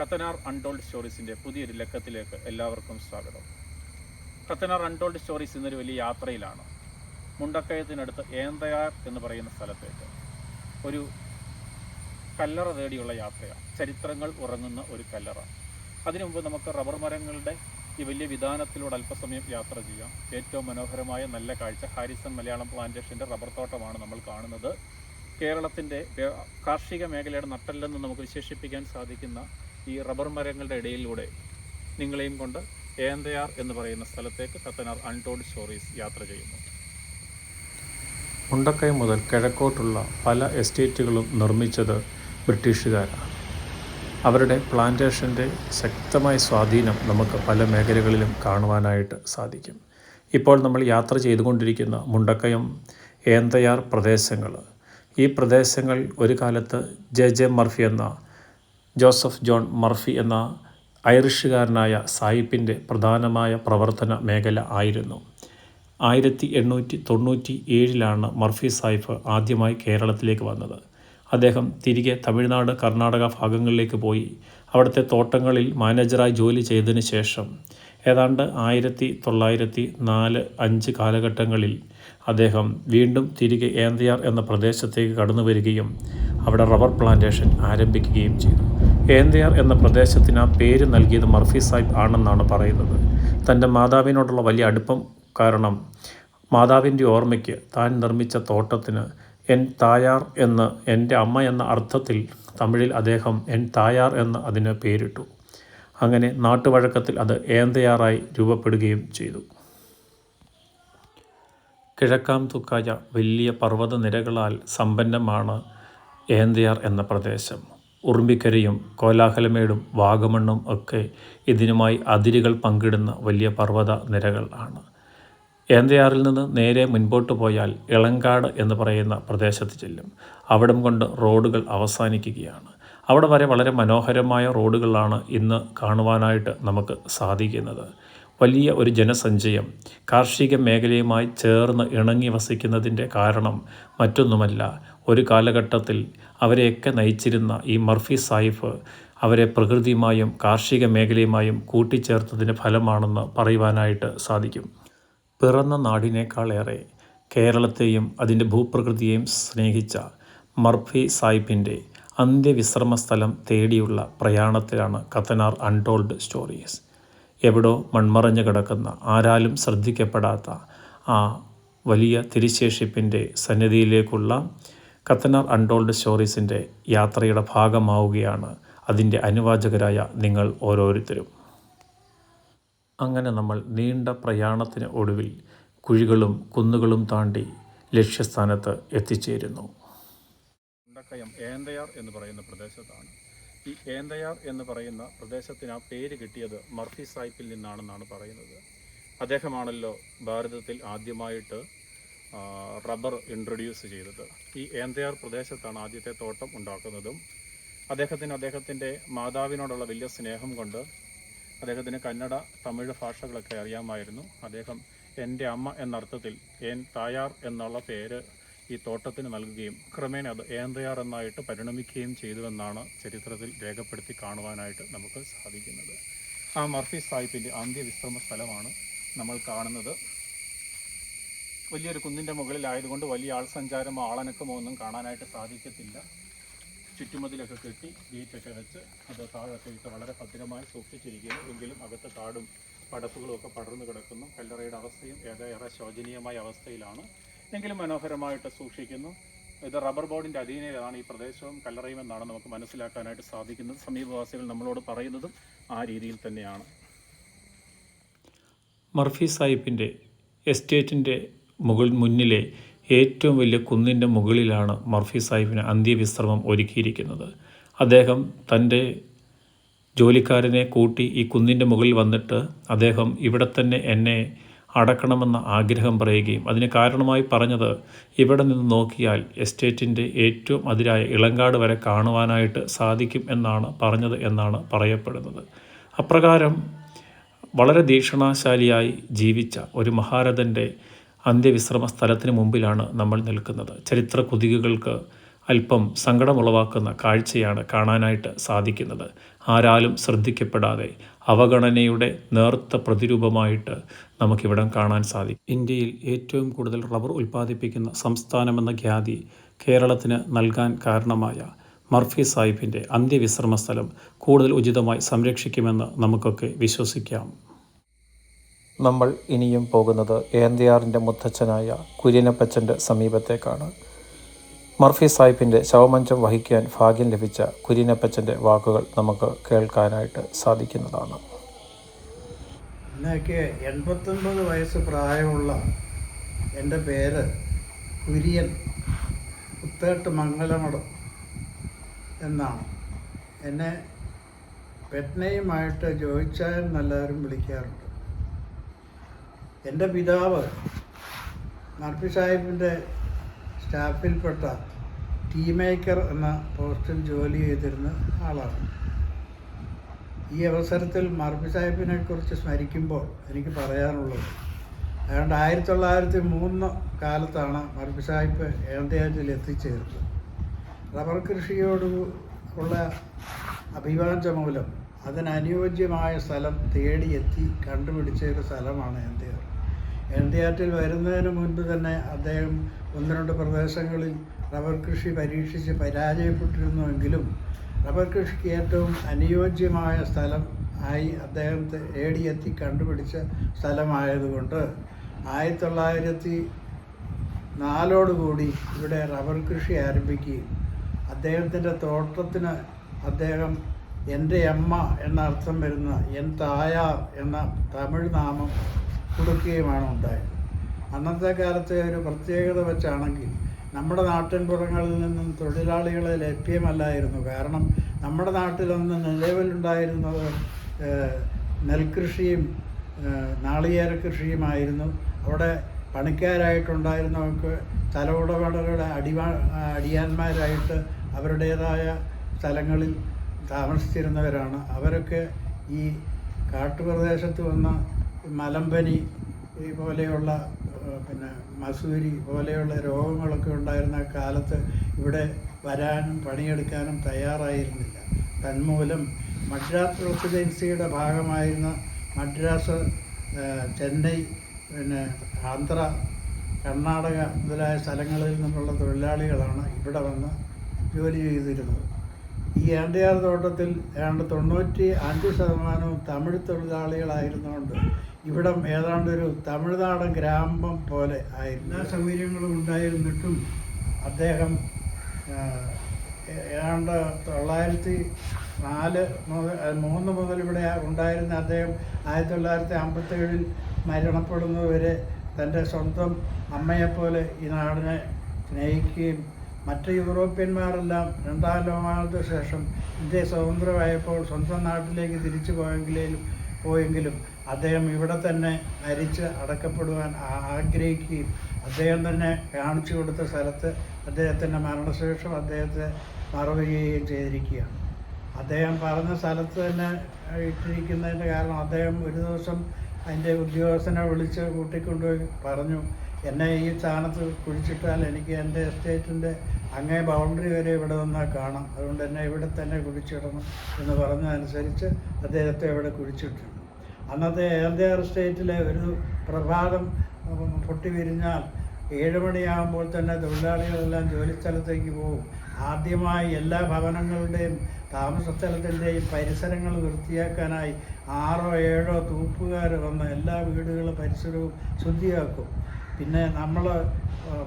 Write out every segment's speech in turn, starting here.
കത്തനാർ untold സ്റ്റോറീസിന്റെ പുതിയൊരു ലക്കത്തിലേക്ക് എല്ലാവർക്കും സ്വാഗതം. കത്തനാർ അൺടോൾഡ് സ്റ്റോറീസ് എന്നൊരു വലിയ യാത്രയിലാണ്. മുണ്ടക്കയത്തിനടുത്ത് ഏന്തയാർ എന്ന് പറയുന്ന സ്ഥലത്തേക്ക്. ഒരു കല്ലറ തേടിയുള്ള യാത്രയാണ്. ചരിത്രങ്ങൾ ഉറങ്ങുന്ന ഒരു കല്ലറ. അതിനുമുമ്പ് നമുക്ക് റബ്ബർ മരങ്ങളുടെ ഈ വലിയ വിധാനത്തിലൂടെ അല്പസമയം യാത്ര ചെയ്യാം. ഏറ്റവും മനോഹരമായ നല്ല കാഴ്ച ഹാരിസൺ മലയാളം പ്ലാന്റേഷന്റെ റബ്ബർ തോട്ടമാണ് നമ്മൾ കാണുന്നത്. കേരളത്തിന്റെ കാർഷിക മേഖലയുടെ നട്ടെല്ലെന്ന് നമുക്ക് വിശേഷിപ്പിക്കാൻ സാധിക്കുന്ന ഈ റബ്ബർ മരങ്ങളുടെ ഇടയിലൂടെ നിങ്ങളെയും കൊണ്ട് ഏന്തയാർ എന്ന് പറയുന്ന സ്ഥലത്തേക്ക് കത്തനാർ അൺടോൾഡ് സ്റ്റോറീസ് യാത്ര ചെയ്യുന്നു. മുണ്ടക്കൈ മുതൽ കിഴക്കോട്ടുള്ള പല എസ്റ്റേറ്റുകളും നിർമ്മിച്ചത് ബ്രിട്ടീഷുകാരാണ്. അവരുടെ പ്ലാന്റേഷന്റെ ശക്തമായ സ്വാധീനം നമുക്ക് പല മേഖലകളിലും കാണുവാനായിട്ട് സാധിക്കും. ഇപ്പോൾ നമ്മൾ യാത്ര ചെയ്തുകൊണ്ടിരിക്കുന്ന മുണ്ടക്കയം ഏന്തയാർ പ്രദേശങ്ങൾ ഈ പ്രദേശങ്ങൾ ഒരു കാലത്ത് ജെ ജെ മർഫി എന്ന ജോസഫ് ജോൺ മർഫി എന്ന ഐറിഷുകാരനായ സായിപ്പിന്റെ പ്രധാനമായ പ്രവർത്തന മേഖല ആയിരുന്നു. ആയിരത്തി എണ്ണൂറ്റി തൊണ്ണൂറ്റി ഏഴിലാണ് മർഫി സായിഫ് ആദ്യമായി കേരളത്തിലേക്ക് വന്നത്. അദ്ദേഹം തിരികെ തമിഴ്നാട് കർണാടക ഭാഗങ്ങളിലേക്ക് പോയി. അവിടുത്തെ തോട്ടങ്ങളിൽ മാനേജറായി ജോലി ചെയ്തതിന് ശേഷം ഏതാണ്ട് ആയിരത്തി തൊള്ളായിരത്തി നാല് അഞ്ച് കാലഘട്ടങ്ങളിൽ അദ്ദേഹം വീണ്ടും തിരികെ ഏന്തയാർ എന്ന പ്രദേശത്തേക്ക് കടന്നു വരികയും അവിടെ റബ്ബർ പ്ലാന്റേഷൻ ആരംഭിക്കുകയും ചെയ്തു. ഏന്തയാർ എന്ന പ്രദേശത്തിന് ആ പേര് നൽകിയത് മർഫി സാഹിബ് ആണെന്നാണ് പറയുന്നത്. തന്റെ മാതാവിനോടുള്ള വലിയ അടുപ്പം കാരണം മാതാവിന്റെ ഓർമ്മയ്ക്ക് താൻ നിർമ്മിച്ച തോട്ടത്തിന് എൻ തായാർ എന്ന് എന്റെ അമ്മ എന്ന അർത്ഥത്തിൽ തമിഴിൽ അദ്ദേഹം എൻ തായാർ എന്ന് അതിന് പേരിട്ടു. അങ്ങനെ നാട്ടുവഴക്കത്തിൽ അത് ഏന്തയാറായി രൂപപ്പെടുകയും ചെയ്തു. കിഴക്കാം തുക്കായ വലിയ പർവത നിരകളാൽ സമ്പന്നമാണ് ഏന്തയാർ എന്ന പ്രദേശം. ഉറുമ്പിക്കരയും കോലാഹലമേടും വാഗമണ്ണും ഒക്കെ ഇതിനുമായി അതിരുകൾ പങ്കിടുന്ന വലിയ പർവത നിരകൾ ആണ്. ഏന്തയാറിൽ നിന്ന് നേരെ മുൻപോട്ട് പോയാൽ ഇളങ്കാട് എന്ന് പറയുന്ന പ്രദേശത്ത് ചെല്ലും. അവിടം കൊണ്ട് റോഡുകൾ അവസാനിക്കുകയാണ്. അവിടെ വരെ വളരെ മനോഹരമായ റോഡുകളാണ് ഇന്ന് കാണുവാനായിട്ട് നമുക്ക് സാധിക്കുന്നത്. വലിയ ഒരു ജനസഞ്ചയം കാർഷിക മേഖലയുമായി ചേർന്ന് ഇണങ്ങി വസിക്കുന്നതിന്റെ കാരണം മറ്റൊന്നുമല്ല ഒരു കാലഘട്ടത്തിൽ അവരെയൊക്കെ നയിച്ചിരുന്ന ഈ മർഫി സായിഫ് അവരെ പ്രകൃതിയുമായും കാർഷിക മേഖലയുമായും കൂട്ടിച്ചേർത്തതിന്റെ ഫലമാണെന്ന് പറയുവാനായിട്ട് സാധിക്കും. പിറന്ന നാടിനേക്കാളേറെ കേരളത്തെയും അതിന്റെ ഭൂപ്രകൃതിയെയും സ്നേഹിച്ച മർഫി സാഹിബിന്റെ അന്ത്യവിശ്രമ സ്ഥലം തേടിയുള്ള പ്രയാണത്തിലാണ് കത്തനാർ അൺടോൾഡ് സ്റ്റോറീസ്. എവിടോ മൺമറഞ്ഞു കിടക്കുന്ന ആരാലും ശ്രദ്ധിക്കപ്പെടാത്ത ആ വലിയ തിരിശേഷിപ്പിന്റെ സന്നിധിയിലേക്കുള്ള കത്തനാർ അൺടോൾഡ് സ്റ്റോറീസിന്റെ യാത്രയുടെ ഭാഗമാവുകയാണ് അതിന്റെ അനുവാചകരായ നിങ്ങൾ ഓരോരുത്തരും. അങ്ങനെ നമ്മൾ നീണ്ട പ്രയാണത്തിന് ഒടുവിൽ കുഴികളും കുന്നുകളും താണ്ടി ലക്ഷ്യസ്ഥാനത്ത് എത്തിച്ചേരുന്നു. ഏന്തയാർ എന്ന് പറയുന്ന പ്രദേശത്താണ്. ഈ ഏന്തയാർ എന്ന് പറയുന്ന പ്രദേശത്തിന് ആ പേര് കിട്ടിയത് മർഫി സായിപ്പിൽ നിന്നാണെന്നാണ് പറയുന്നത്. അദ്ദേഹമാണല്ലോ ഭാരതത്തിൽ ആദ്യമായിട്ട് റബ്ബർ ഇൻട്രൊഡ്യൂസ് ചെയ്തത്. ഈ ഏന്തയാർ പ്രദേശത്താണ് ആദ്യത്തെ തോട്ടം ഉണ്ടാക്കുന്നതും. അദ്ദേഹത്തിന് അദ്ദേഹത്തിന്റെ മാതാവിനോടുള്ള വലിയ സ്നേഹം കൊണ്ട് അദ്ദേഹത്തിന് കന്നഡ തമിഴ് ഭാഷകളൊക്കെ അറിയാമായിരുന്നു. അദ്ദേഹം എന്റെ അമ്മ എന്നർത്ഥത്തിൽ ഏൻ തായാർ എന്നുള്ള പേര് ഈ തോട്ടത്തിന് നൽകുകയും ക്രമേണ അത് ഏന്തയാർ എന്നായിട്ട് പരിണമിക്കുകയും ചെയ്തുവെന്നാണ് ചരിത്രത്തിൽ രേഖപ്പെടുത്തി കാണുവാനായിട്ട് നമുക്ക് സാധിക്കുന്നത്. ആ മർഫി സാഹിബിന്റെ അന്ത്യവിശ്രമ സ്ഥലമാണ് നമ്മൾ കാണുന്നത്. വലിയൊരു കുന്നിന്റെ മുകളിലായതുകൊണ്ട് വലിയ ആൾ സഞ്ചാരമോ ആളനക്കമോ ഒന്നും കാണാനായിട്ട് സാധിക്കത്തില്ല. ചുറ്റുമതിലൊക്കെ കെട്ടി ഗേറ്റൊക്കെ വെച്ച് അത് താഴൊക്കെ ഇട്ട് വളരെ ഭദ്രമായി സൂക്ഷിച്ചിരിക്കുന്നു. എങ്കിലും അകത്ത് കാടും പടപ്പുകളും ഒക്കെ പടർന്നു കിടക്കുന്നു. കല്ലറയുടെ അവസ്ഥയും ഏറെ ശോചനീയമായ അവസ്ഥയിലാണ്. എങ്കിലും മനോഹരമായിട്ട് സൂക്ഷിക്കുന്നു. ഇത് റബ്ബർ ബോർഡിന്റെ അധീനയിലാണ് ഈ പ്രദേശവും. കല്ലറയും എന്നാണ് നമുക്ക് മനസ്സിലാക്കാനായിട്ട് സാധിക്കുന്നത്. സമീപവാസികൾ നമ്മളോട് പറയുന്നതും ആ രീതിയിൽ തന്നെയാണ്. മർഫി സാഹിബിന്റെ എസ്റ്റേറ്റിന്റെ മുകൾ മുന്നിലെ ഏറ്റവും വലിയ കുന്നിന്റെ മുകളിലാണ് മർഫി സാഹിബിന് അന്ത്യവിശ്രമം ഒരുക്കിയിരിക്കുന്നത്. അദ്ദേഹം തന്റെ ജോലിക്കാരനെ കൂട്ടി ഈ കുന്നിന്റെ മുകളിൽ വന്നിട്ട് അദ്ദേഹം ഇവിടെ തന്നെ എന്നെ അടക്കണമെന്ന ആഗ്രഹം പറയുകയും അതിന് കാരണമായി പറഞ്ഞത് ഇവിടെ നിന്ന് നോക്കിയാൽ എസ്റ്റേറ്റിന്റെ ഏറ്റവും അതിരായ ഇളങ്കാട് വരെ കാണുവാനായിട്ട് സാധിക്കും എന്നാണ് പറഞ്ഞത് എന്നാണ് പറയപ്പെടുന്നത്. അപ്രകാരം വളരെ ദീക്ഷണാശാലിയായി ജീവിച്ച ഒരു മഹാരഥന്റെ അന്ത്യവിശ്രമ സ്ഥലത്തിന് മുമ്പിലാണ് നമ്മൾ നിൽക്കുന്നത്. ചരിത്ര കുതികകൾക്ക് അല്പം സങ്കടമുളവാക്കുന്ന കാഴ്ചയാണ് കാണാനായിട്ട് സാധിക്കുന്നത്. ആരാലും ശ്രദ്ധിക്കപ്പെടാതെ അവഗണനയുടെ നേർത്ത പ്രതിരൂപമായിട്ട് നമുക്കിവിടം കാണാൻ സാധിക്കും. ഇന്ത്യയിൽ ഏറ്റവും കൂടുതൽ റബ്ബർ ഉൽപ്പാദിപ്പിക്കുന്ന സംസ്ഥാനമെന്ന ഖ്യാതി കേരളത്തിന് നൽകാൻ കാരണമായ മർഫി സാഹിബിന്റെ അന്ത്യവിശ്രമ സ്ഥലം കൂടുതൽ ഉചിതമായി സംരക്ഷിക്കുമെന്ന് നമുക്കൊക്കെ വിശ്വസിക്കാം. നമ്മൾ ഇനിയും പോകുന്നത് ഏന്തിയാറിന്റെ മുത്തച്ഛനായ കുര്യനപ്പച്ചന്റെ സമീപത്തേക്കാണ്. മർഫി സാഹിബിന്റെ ശവമഞ്ചം വഹിക്കാൻ ഭാഗ്യം ലഭിച്ച കുര്യനപ്പച്ചന്റെ വാക്കുകൾ നമുക്ക് കേൾക്കാനായിട്ട് സാധിക്കുന്നതാണ്. എന്നൊക്കെ എൺപത്തൊൻപത് വയസ്സ് പ്രായമുള്ള എന്റെ പേര് കുര്യൻ പുത്തേട്ട് മംഗലമടം എന്നാണ്. എന്നെ പെറ്റ്നയുമായിട്ട് ജോയിച്ചായൻ എല്ലാവരും വിളിക്കാറുണ്ട്. എന്റെ പിതാവ് മർഫി സാഹിബിന്റെ സ്റ്റാഫിൽപ്പെട്ട ടീ മേക്കർ എന്ന പോസ്റ്റിൽ ജോലി ചെയ്തിരുന്ന ആളാണ്. ഈ അവസരത്തിൽ മർഫി സാഹിബിനെ കുറിച്ച് സ്മരിക്കുമ്പോൾ എനിക്ക് പറയാനുള്ളത് അതുകൊണ്ട് ആയിരത്തി തൊള്ളായിരത്തി മൂന്ന് കാലത്താണ് മർഫി സാഹിബ് ഏന്തയാറ്റിൽ എത്തിച്ചേർന്നത്. റബ്ബർ കൃഷിയോട് ഉള്ള അഭിവാഞ്ച മൂലം അതിനനുയോജ്യമായ സ്ഥലം തേടിയെത്തി കണ്ടുപിടിച്ച ഒരു സ്ഥലമാണ് ഏന്തയാർ. ഏന്തയാറ്റിൽ വരുന്നതിന് മുൻപ് തന്നെ അദ്ദേഹം ഒന്ന് രണ്ട് പ്രദേശങ്ങളിൽ റബ്ബർ കൃഷി പരീക്ഷിച്ച് പരാജയപ്പെട്ടിരുന്നുവെങ്കിലും റബ്ബർ കൃഷിക്ക് ഏറ്റവും അനുയോജ്യമായ സ്ഥലം ആയി അദ്ദേഹം തേടിയെത്തി കണ്ടുപിടിച്ച സ്ഥലമായതുകൊണ്ട് ആയിരത്തി തൊള്ളായിരത്തി നാലോടുകൂടി ഇവിടെ റബ്ബർ കൃഷി ആരംഭിക്കുകയും അദ്ദേഹത്തിന്റെ തോട്ടത്തിന് അദ്ദേഹം എന്റെ അമ്മ എന്ന അർത്ഥം വരുന്ന എൻ തായാർ എന്ന തമിഴ് നാമം കൊടുക്കുകയുമാണ് ഉണ്ടായത്. അന്നത്തെ കാലത്തെ ഒരു പ്രത്യേകത വെച്ചാണെങ്കിൽ നമ്മുടെ നാട്ടിൻപുറങ്ങളിൽ നിന്നും തൊഴിലാളികളെ ലഭ്യമല്ലായിരുന്നു. കാരണം നമ്മുടെ നാട്ടിലൊന്ന് നിലവിലുണ്ടായിരുന്നത് നെൽകൃഷിയും നാളികേര കൃഷിയുമായിരുന്നു. അവിടെ പണിക്കാരായിട്ടുണ്ടായിരുന്നവർക്ക് സ്ഥലവുടമകളുടെ അടിവാ അടിയാന്മാരായിട്ട് അവരുടേതായ സ്ഥലങ്ങളിൽ താമസിച്ചിരുന്നവരാണ്. അവരൊക്കെ ഈ കാട്ടുപ്രദേശത്ത് വന്ന മലമ്പനി പോലെയുള്ള പിന്നെ മസൂരി പോലെയുള്ള രോഗങ്ങളൊക്കെ ഉണ്ടായിരുന്ന കാലത്ത് ഇവിടെ വരാനും പണിയെടുക്കാനും തയ്യാറായിരുന്നില്ല. തന്മൂലം മദ്രാസ് റെസിഡൻസിയുടെ ഭാഗമായിരുന്ന മദ്രാസ് ചെന്നൈ പിന്നെ ആന്ധ്ര കർണാടക മുതലായ സ്ഥലങ്ങളിൽ നിന്നുള്ള തൊഴിലാളികളാണ് ഇവിടെ വന്ന് ജോലി ചെയ്തിരുന്നത്. ഈ ഏണ്ടയാർ തോട്ടത്തിൽ ഏതാണ്ട് തൊണ്ണൂറ്റി അഞ്ച് ശതമാനവും തമിഴ് തൊഴിലാളികളായിരുന്നുകൊണ്ട് ഇവിടം ഏതാണ്ട് ഒരു തമിഴ്നാടൻ ഗ്രാമം പോലെ ആയിരുന്നു. എല്ലാ സൗകര്യങ്ങളും ഉണ്ടായിരുന്നിട്ടും അദ്ദേഹം ഏതാണ്ട് തൊള്ളായിരത്തി നാല് മുതൽ മൂന്ന് മുതൽ ഇവിടെ ഉണ്ടായിരുന്ന അദ്ദേഹം ആയിരത്തി തൊള്ളായിരത്തി അമ്പത്തേഴിൽ മരണപ്പെടുന്നതുവരെ തന്റെ സ്വന്തം അമ്മയെപ്പോലെ ഈ നാടിനെ സ്നേഹിക്കുകയും മറ്റ് യൂറോപ്യന്മാരെല്ലാം രണ്ടാം ലോകമാനത്തിന് ശേഷം ഇന്ത്യ സ്വതന്ത്രമായപ്പോൾ സ്വന്തം നാട്ടിലേക്ക് തിരിച്ചു പോയെങ്കിലും പോയെങ്കിലും അദ്ദേഹം ഇവിടെ തന്നെ മരിച്ച് അടക്കപ്പെടുവാൻ ആഗ്രഹിക്കുകയും അദ്ദേഹം തന്നെ കാണിച്ചു കൊടുത്ത സ്ഥലത്ത് അദ്ദേഹത്തിന്റെ മരണശേഷം അദ്ദേഹത്തെ മറവ് ചെയ്യുകയും ചെയ്തിരിക്കുകയാണ്. അദ്ദേഹം പറഞ്ഞ സ്ഥലത്ത് തന്നെ ഇട്ടിരിക്കുന്നതിന്റെ കാരണം അദ്ദേഹം ഒരു ദിവസം അതിന്റെ ഉദ്യോഗസ്ഥനെ വിളിച്ച് കൂട്ടിക്കൊണ്ടുപോയി പറഞ്ഞു എന്നെ ഈ സ്ഥാനത്ത് കുഴിച്ചിട്ടാൽ എനിക്ക് എന്റെ എസ്റ്റേറ്റിന്റെ അങ്ങേ ബൗണ്ടറി വരെ ഇവിടെ വന്നാൽ കാണാം. അതുകൊണ്ട് എന്നെ ഇവിടെ തന്നെ കുഴിച്ചിടണം എന്ന് പറഞ്ഞതനുസരിച്ച് അദ്ദേഹത്തെ ഇവിടെ കുഴിച്ചിട്ടിരുന്നു അന്നത്തെ ഏന്തയാർ സ്റ്റേറ്റിലെ ഒരു പ്രഭാതം പൊട്ടി വിരിഞ്ഞാൽ ഏഴ് മണിയാകുമ്പോൾ തന്നെ തൊഴിലാളികളെല്ലാം ജോലിസ്ഥലത്തേക്ക് പോകും. ആദ്യമായി എല്ലാ ഭവനങ്ങളുടെയും താമസ സ്ഥലത്തിന്റെയും പരിസരങ്ങൾ വൃത്തിയാക്കാനായി ആറോ ഏഴോ തൂപ്പുകാർ വന്ന് എല്ലാ വീടുകളും പരിസരവും ശുദ്ധിയാക്കും. പിന്നെ നമ്മൾ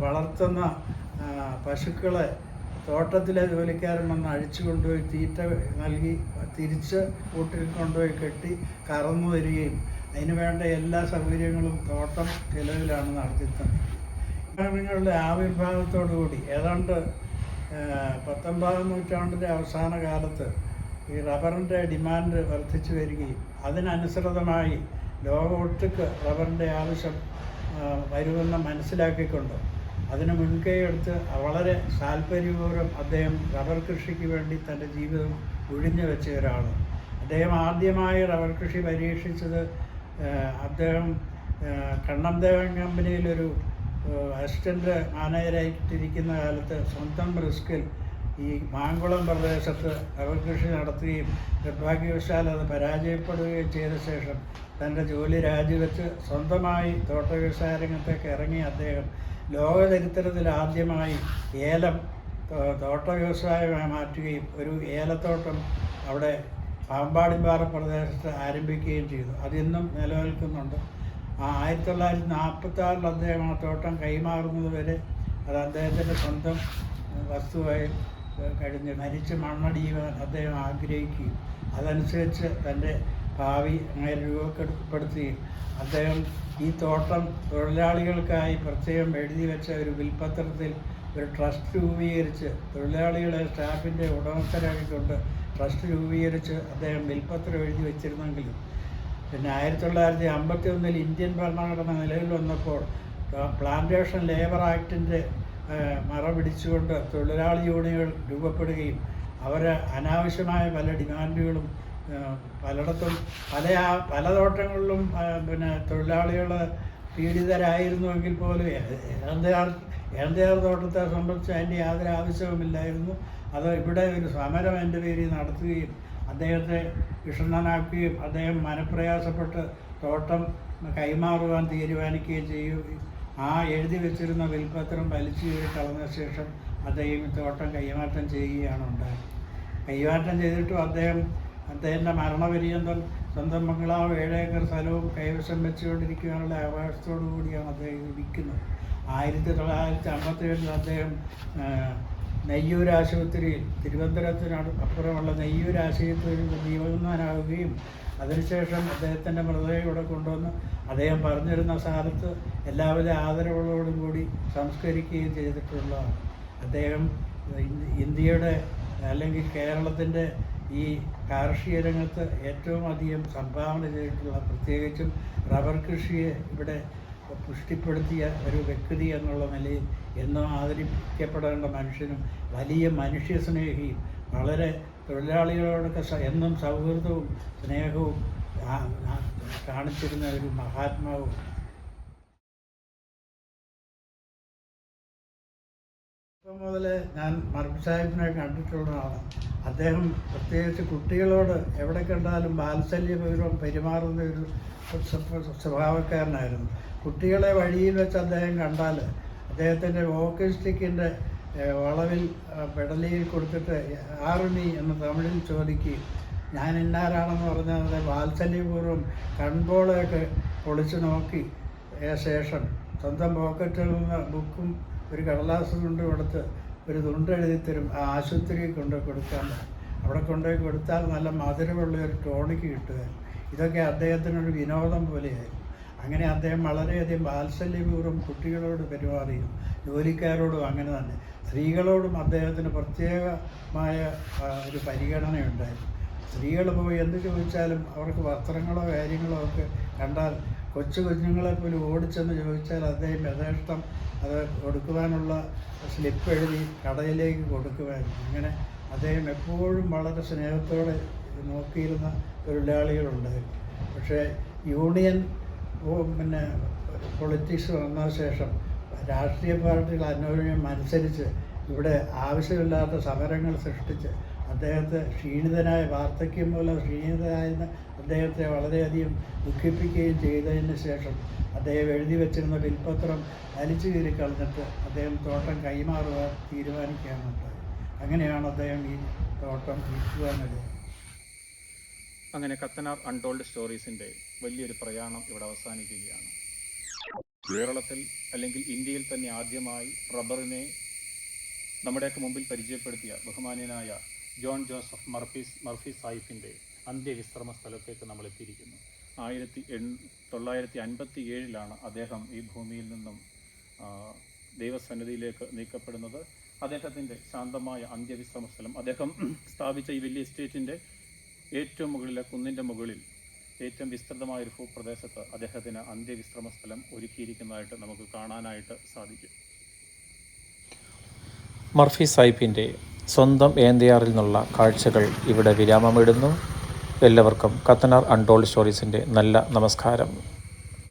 വളർത്തുന്ന പശുക്കളെ തോട്ടത്തിലെ ജോലിക്കാരൻ വന്ന് അഴിച്ചു കൊണ്ടുപോയി തീറ്റ നൽകി തിരിച്ച് കൂട്ടിൽ കൊണ്ടുപോയി കെട്ടി കറന്നു വരികയും അതിന് വേണ്ട എല്ലാ സൗകര്യങ്ങളും തോട്ടം ചെലവിലാണ് നടത്തിത്തന്നത്. ആവിർഭാവത്തോടു ആവിർഭാവത്തോടുകൂടി ഏതാണ്ട് പത്തൊമ്പതാം നൂറ്റാണ്ടിന്റെ അവസാന കാലത്ത് ഈ റബ്ബറിന്റെ ഡിമാൻഡ് വർദ്ധിച്ചു വരികയും അതിനനുസൃതമായി ലോകമൊട്ടുക്ക് റബ്ബറിന്റെ ആവശ്യം വരുമെന്ന് മനസ്സിലാക്കിക്കൊണ്ട് അതിന് മുൻകൈ എടുത്ത് വളരെ താല്പര്യപൂർവം അദ്ദേഹം റബ്ബർ കൃഷിക്ക് വേണ്ടി തന്റെ ജീവിതം ഒഴിഞ്ഞു വെച്ച ഒരാളാണ്. അദ്ദേഹം ആദ്യമായി റബ്ബർ കൃഷി പരീക്ഷിച്ചത് അദ്ദേഹം കണ്ണം ദേവൻ കമ്പനിയിലൊരു അസിസ്റ്റന്റ് മാനേജരായിട്ടിരിക്കുന്ന കാലത്ത് സ്വന്തം റിസ്കിൽ ഈ മാങ്കുളം പ്രദേശത്ത് കൃഷി നടത്തുകയും നിർഭാഗ്യവശാൽ അത് പരാജയപ്പെടുകയും ചെയ്ത ശേഷം തന്റെ ജോലി രാജിവെച്ച് സ്വന്തമായി തോട്ട വ്യവസായ രംഗത്തേക്ക് ഇറങ്ങിയ അദ്ദേഹം ലോക ചരിത്രത്തിൽ ആദ്യമായി ഏലം തോട്ട വ്യവസായമായി മാറ്റുകയും ഒരു ഏലത്തോട്ടം അവിടെ പാമ്പാടിമ്പാറ പ്രദേശത്ത് ആരംഭിക്കുകയും ചെയ്തു. അതിന്നും നിലനിൽക്കുന്നുണ്ട്. ആ ആയിരത്തി തൊള്ളായിരത്തി നാൽപ്പത്തി ആറിൽ അദ്ദേഹം ആ തോട്ടം കൈമാറുന്നത് വരെ അത് അദ്ദേഹത്തിന്റെ സ്വന്തം വസ്തുവായി കഴിഞ്ഞ്. മരിച്ച് മണ്ണടിയുവാൻ അദ്ദേഹം ആഗ്രഹിക്കുകയും അതനുസരിച്ച് തന്റെ ഭാവി അങ്ങനെ രൂപപ്പെടുത്തുകയും അദ്ദേഹം ഈ തോട്ടം തൊഴിലാളികൾക്കായി പ്രത്യേകം എഴുതി വെച്ച ഒരു വിൽപ്പത്രത്തിൽ ഒരു ട്രസ്റ്റ് രൂപീകരിച്ച് തൊഴിലാളികളെ സ്റ്റാഫിന്റെ ഉടമസ്ഥരാക്കിക്കൊണ്ട് ട്രസ്റ്റ് രൂപീകരിച്ച് അദ്ദേഹം വിൽപ്പത്രം എഴുതി വെച്ചിരുന്നെങ്കിലും. പിന്നെ ആയിരത്തി തൊള്ളായിരത്തി അമ്പത്തി ഒന്നിൽ ഇന്ത്യൻ ഭരണഘടന നിലവിൽ വന്നപ്പോൾ പ്ലാന്റേഷൻ ലേബർ ആക്ടിന്റെ മറ പിടിച്ചുകൊണ്ട് തൊഴിലാളി യൂണിയനുകൾ രൂപപ്പെടുകയും അവർ അനാവശ്യമായ പല ഡിമാൻഡുകളും പലയിടത്തും പല പലതോട്ടങ്ങളിലും പല തോട്ടങ്ങളിലും പിന്നെ തൊഴിലാളികൾ പീഡിതരായിരുന്നുവെങ്കിൽ പോലും ഏന്തയാർ ഏന്തയാർ തോട്ടത്തെ സംബന്ധിച്ച് അതിന്റെ യാതൊരു ആവശ്യവുമില്ലായിരുന്നു അത് ഇവിടെ ഒരു സമരം എന്റെ പേരിൽ നടത്തുകയും അദ്ദേഹത്തെ വിഷണ്ണനാക്കുകയും അദ്ദേഹം മനപ്രയാസപ്പെട്ട് തോട്ടം കൈമാറുവാൻ തീരുമാനിക്കുകയും ചെയ്യുകയും ആ എഴുതി വെച്ചിരുന്ന വിൽപത്രം വലിച്ചു കളഞ്ഞ ശേഷം അദ്ദേഹം തോട്ടം കൈമാറ്റം ചെയ്യുകയാണ് ഉണ്ടായത്. കൈമാറ്റം ചെയ്തിട്ടും അദ്ദേഹം അദ്ദേഹത്തിന്റെ മരണപര്യന്തം സ്വന്തം ബംഗ്ലാവ് ഏഴേക്കർ സ്ഥലവും കൈവശം വെച്ചുകൊണ്ടിരിക്കാനുള്ള അവകാശത്തോടുകൂടിയാണ് അദ്ദേഹം ഇരിക്കുന്നത്. ആയിരത്തി തൊള്ളായിരത്തി അമ്പത്തേഴിൽ അദ്ദേഹം നെയ്യൂർ ആശുപത്രിയിൽ തിരുവനന്തപുരത്തിനടു അപ്പുറമുള്ള നെയ്യൂർ ആശുപത്രിയിൽ നിയമനാവുകയും അതിനുശേഷം അദ്ദേഹത്തിന്റെ മൃതദേഹം ഇവിടെ കൊണ്ടുവന്ന് അദ്ദേഹം പറഞ്ഞിരുന്ന സ്ഥലത്ത് എല്ലാവരുടെ ആദരവുകളോടും കൂടി സംസ്കരിക്കുകയും ചെയ്തിട്ടുള്ളതാണ്. അദ്ദേഹം ഇന്ത്യയുടെ അല്ലെങ്കിൽ കേരളത്തിന്റെ ഈ കാർഷിക രംഗത്ത് ഏറ്റവും അധികം സംഭാവന ചെയ്തിട്ടുള്ള പ്രത്യേകിച്ചും റബ്ബർ കൃഷിയെ ഇവിടെ പുഷ്ടിപ്പെടുത്തിയ ഒരു വ്യക്തി എന്നുള്ള നിലയിൽ എന്നും ആദരിക്കപ്പെടേണ്ട മനുഷ്യനും വലിയ മനുഷ്യ സ്നേഹിയും വളരെ തൊഴിലാളികളോടൊക്കെ എന്നും സൗഹൃദവും സ്നേഹവും കാണിച്ചിരുന്ന ഒരു മഹാത്മാവും ഇപ്പം മുതൽ ഞാൻ മർബ് സാഹിബിനെ കണ്ടിട്ടുള്ളതാണ്. അദ്ദേഹം പ്രത്യേകിച്ച് കുട്ടികളോട് എവിടെ കണ്ടാലും വാത്സല്യപൂർവം പെരുമാറുന്ന ഒരു സ്വ- സ്വഭാവക്കാരനായിരുന്നു. കുട്ടികളെ വഴിയിൽ വെച്ച് അദ്ദേഹം കണ്ടാൽ അദ്ദേഹത്തിന്റെ വോക്കിംഗ് സ്റ്റിക്കിന്റെ വളവിൽ പെടലിയിൽ കൊടുത്തിട്ട് ആറുണി എന്ന് തമിഴിൽ ചോദിക്കുകയും ഞാൻ ഇന്നാരാണെന്ന് പറഞ്ഞാൽ അത് വാത്സല്യപൂർവം കൺപോളയൊക്കെ പൊളിച്ചു നോക്കി. ശേഷം സ്വന്തം പോക്കറ്റിൽ നിന്ന് ബുക്കും ഒരു കടലാസ് കൊണ്ട് കൊടുത്ത് ഒരു തുണ്ട് എഴുതി തരും. ആ ആശുപത്രിയിൽ കൊണ്ട് കൊടുക്കാൻ. അവിടെ കൊണ്ടുപോയി കൊടുത്താൽ നല്ല മധുരമുള്ള ഒരു ടോണിക്ക് കിട്ടുക ഇതൊക്കെ അദ്ദേഹത്തിനൊരു വിനോദം പോലെയായിരുന്നു. അങ്ങനെ അദ്ദേഹം വളരെയധികം വാത്സല്യപൂർവം കുട്ടികളോട് പെരുമാറിയും ജോലിക്കാരോടും അങ്ങനെ തന്നെ. സ്ത്രീകളോടും അദ്ദേഹത്തിന് പ്രത്യേകമായ ഒരു പരിഗണനയുണ്ടായിരുന്നു. സ്ത്രീകൾ പോയി എന്ത് ചോദിച്ചാലും അവർക്ക് വസ്ത്രങ്ങളോ കാര്യങ്ങളോ ഒക്കെ കണ്ടാൽ കൊച്ചു കുഞ്ഞുങ്ങളെ പോലും ഓടിച്ചെന്ന് ചോദിച്ചാൽ അദ്ദേഹം യഥേഷ്ടം അത് കൊടുക്കുവാനുള്ള സ്ലിപ്പ് എഴുതി കടയിലേക്ക് കൊടുക്കുവാൻ. അങ്ങനെ അദ്ദേഹം എപ്പോഴും വളരെ സ്നേഹത്തോടെ നോക്കിയിരുന്ന തൊഴിലാളികളുണ്ടായിരുന്നു പക്ഷേ യൂണിയൻ പിന്നെ പൊളിറ്റിക്സ് വന്ന ശേഷം രാഷ്ട്രീയ പാർട്ടികൾ അന്യോന്യം അനുസരിച്ച് ഇവിടെ ആവശ്യമില്ലാത്ത സമരങ്ങൾ സൃഷ്ടിച്ച് അദ്ദേഹത്തെ ക്ഷീണിതനായ വാർദ്ധക്യം മൂലം ക്ഷീണിതനായിരുന്ന അദ്ദേഹത്തെ വളരെയധികം ദുഃഖിപ്പിക്കുകയും ചെയ്തതിന് ശേഷം അദ്ദേഹം എഴുതി വെച്ചിരുന്ന ബിൽപത്രം വലിച്ചു കീറി കളഞ്ഞിട്ട് അദ്ദേഹം തോട്ടം കൈമാറുവാൻ തീരുമാനിക്കാനുണ്ടായി അങ്ങനെയാണ് അദ്ദേഹം ഈ തോട്ടം വിൽക്കുവാനിടയായത് അങ്ങനെ കത്തനാർ അൺടോൾഡ് സ്റ്റോറീസിന്റെ വലിയൊരു പ്രയാണം ഇവിടെ അവസാനിക്കുകയാണ്. കേരളത്തിൽ അല്ലെങ്കിൽ ഇന്ത്യയിൽ തന്നെ ആദ്യമായി റബ്ബറിനെ നമ്മുടെയൊക്കെ മുമ്പിൽ പരിചയപ്പെടുത്തിയ ബഹുമാന്യനായ ജോൺ ജോസഫ് മർഫീസ് മർഫി സാഹിബിന്റെ അന്ത്യവിശ്രമ സ്ഥലത്തേക്ക് നമ്മൾ എത്തിയിരിക്കുന്നു ആയിരത്തി എൺ തൊള്ളായിരത്തി അൻപത്തി ഏഴിലാണ് അദ്ദേഹം ഈ ഭൂമിയിൽ നിന്നും ദൈവസന്നിധിയിലേക്ക് നീക്കപ്പെടുന്നത്. അദ്ദേഹത്തിന്റെ ശാന്തമായ അന്ത്യവിശ്രമ സ്ഥലം. അദ്ദേഹം സ്ഥാപിച്ച ഈ വലിയ എസ്റ്റേറ്റിന്റെ ഏറ്റവും മുകളിലെ കുന്നിന്റെ മുകളിൽ ഏറ്റവും വിസ്തൃതമായ ഒരു ഭൂപ്രദേശത്ത് അദ്ദേഹത്തിന് അന്ത്യവിശ്രമ സ്ഥലം ഒരുക്കിയിരിക്കുന്നതായിട്ട് നമുക്ക് കാണാനായിട്ട് സാധിക്കും. മർഫി സാഹിബിന്റെ സ്വന്തം ഏന്തയാറിൽ നിന്നുള്ള കാഴ്ചകൾ ഇവിടെ വിരാമമിടുന്നു. എല്ലാവർക്കും കത്തനാർ അൺടോൾഡ് സ്റ്റോറീസിന്റെ നല്ല നമസ്കാരം.